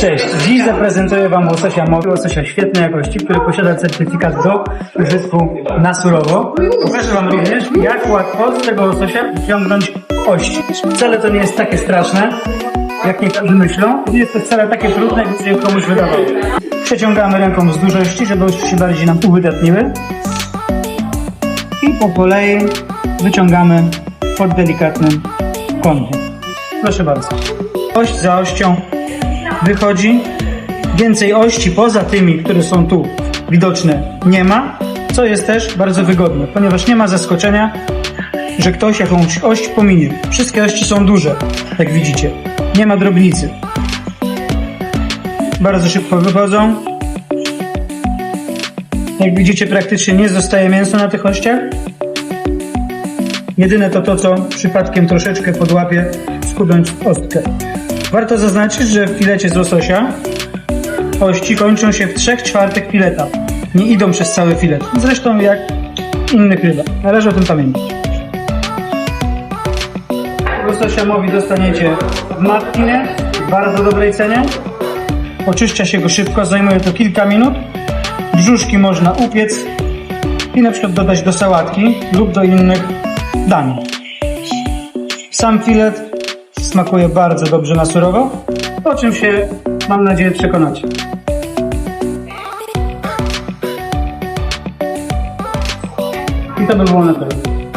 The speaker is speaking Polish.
Cześć, dziś zaprezentuję Wam łososia mowy, łososia świetnej jakości, który posiada certyfikat do użytku na surowo. Pokażę Wam również, jak łatwo z tego łososia wyciągnąć ość. Wcale to nie jest takie straszne, jak niektórzy myślą. Nie jest to wcale takie trudne, jak się komuś wydawało. Przeciągamy ręką wzdłuż ości, żeby ości się bardziej nam uwydatniły. I po kolei wyciągamy pod delikatnym kątem. Proszę bardzo. Ość za ością wychodzi. Więcej ości poza tymi, które są tu widoczne, nie ma, co jest też bardzo wygodne, ponieważ nie ma zaskoczenia, że ktoś jakąś ość pominie. Wszystkie ości są duże, jak widzicie. Nie ma drobnicy. Bardzo szybko wychodzą. Jak widzicie, praktycznie nie zostaje mięso na tych ościach. Jedyne to to, co przypadkiem troszeczkę podłapie, skubąc ostkę. Warto zaznaczyć, że w filecie z łososia ości kończą się w 3 czwartych fileta. Nie idą przez cały filet. Zresztą jak innych ryba. Należy o tym pamiętać. Łososia mowi dostaniecie w matkinie w bardzo dobrej cenie. Oczyszcza się go szybko, zajmuje to kilka minut. Brzuszki można upiec i na przykład dodać do sałatki lub do innych dań. Sam filet smakuje bardzo dobrze na surowo, o czym się mam nadzieję przekonacie. I to by było na tyle.